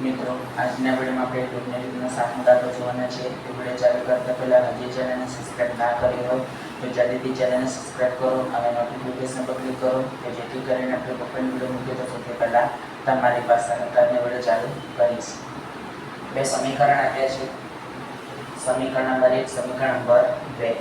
મિત્રો, આજના વિડીયોમાં આપણે ટૂંકને રીતના સાતમો દાખલો જોવાના છે. તે વીડિયો ચાલુ કરતા પહેલાં હજી ચેનલને સબસ્ક્રાઈબ ના કરી હોય, તો જલ્દીથી ચેનલને સબસ્ક્રાઈબ કરો અને નોટિફિકેશન પર ક્લિક કરો, કે જેથી કરીને આપણે કોઈ વીડિયો મૂકીએ તો સૌથી પહેલાં તમારી પાસે આજનો વીડિયો ચાલુ કરીશ. બે સમીકરણ આપ્યા છે. સમીકરણ નંબર એક, સમીકરણ નંબર બે.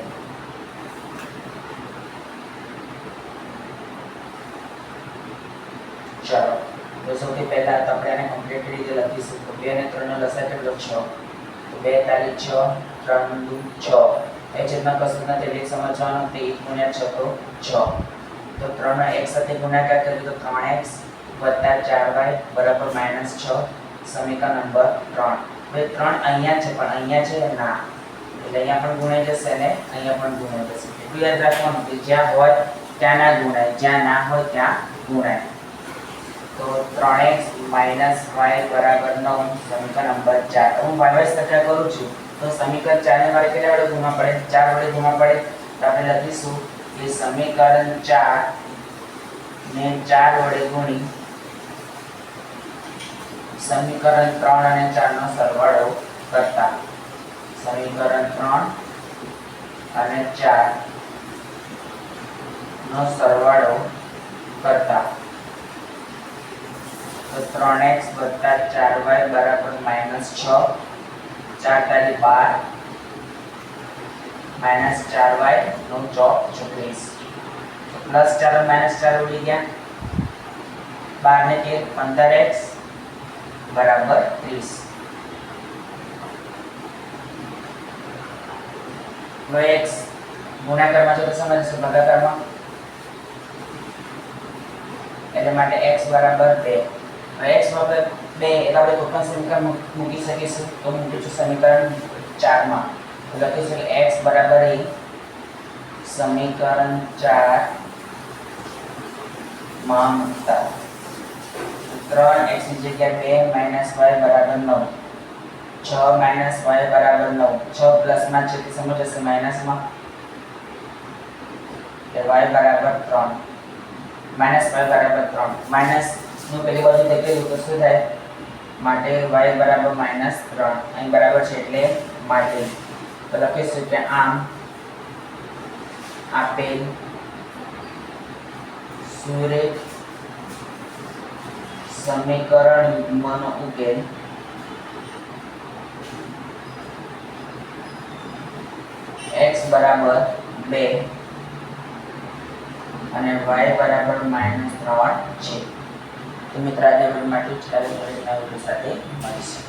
ચાલો. તો સૌથી પહેલા તો આપણે આને કમ્પ્લીટ રીતે લખીશું. તો બે અને ત્રણનો લસાઅ કેટલો? છ. તો બે તારીખ છ, ત્રણ દુ છ. એ છેદમાં કશું નથી એટલે સમજવાનું તે એક ગુણ્યા છ તો છ. તો ત્રણ એક સાથે ગુણાકાર કરીએ તો ત્રણ એક્સ વત્તા ચાર વાય બરાબર માઇનસ છ સમીકરણ નંબર ત્રણ. હવે ત્રણ અહીંયા છે, પણ અહીંયા છે ના. એટલે અહીંયા પણ ગુણાઈ જશે અને અહીંયા પણ ગુણાઈ જશે. એટલું યાદ રાખવાનું કે જ્યાં હોય ત્યાં ના ગુણાય, જ્યાં ના હોય ત્યાં ગુણાય. તો ત્રણ એક્સ માઇનસ સમીકરણ નંબર ચાર. હું વાય વાય ટકા કરું છું. તો સમીકરણ ચારને મારે કેટલા વડે ગુણવા પડે? ચાર વડે ગુણવા પડે? તો આપણે લખીશું કે સમીકરણ ચાર ને ચાર વડે ગુણી સમીકરણ ત્રણ અને ચારનો સરવાળો કરતા. સમીકરણ ત્રણ અને ચાર નો સરવાળો કરતા. તો ત્રણ એક્સ વત્તા ચાર વાય બરાબર માઇનસ છ. ચાર તારી બાર. માઇનસ ચાર વાય નો ચોક ચોત્રીસ. પ્લસ ચાર માઇનસ ચાર ઉડી ગયા. બાર ને તેર પંદર એક્સ બરાબર ત્રીસ. હવે એક્સ ગુણાકારમાં જો સમજશું ભાગાકારમાં. એટલે માટે એક્સ બરાબર 2 હવે x બરાબર 2 એટલે આપણે કોઈ સમીકરણ મૂકી શકીશું. તો મૂકીશું સમીકરણ 4 માં લખી કે x બરાબર એ સમીકરણ 4 માં મૂકતા. ત્રણ x ની જગ્યાએ 2 માઇનસ y બરાબર 9 6 માઇનસ y બરાબર 9 6 પ્લસમાં છે તે સમજશે માઇનસમાં એટલે y બરાબર 3 માઇનસ વાય બરાબર ત્રણ. માઇનસ નું પેલી બાજુ ધકેલું તો થાય? માટે વાય બરાબર માઇનસ અહીં બરાબર છે એટલે માટે. તો લખીશું કે આમ આપેલ સુરેખ સમીકરણ યુગ્મનો ઉકેલ x બરાબર બે અને y બરાબર માઇનસ ત્રણ છે. તો મિત્રો આજે માટે જ કાર્યક્રમના સાથે મળીશું.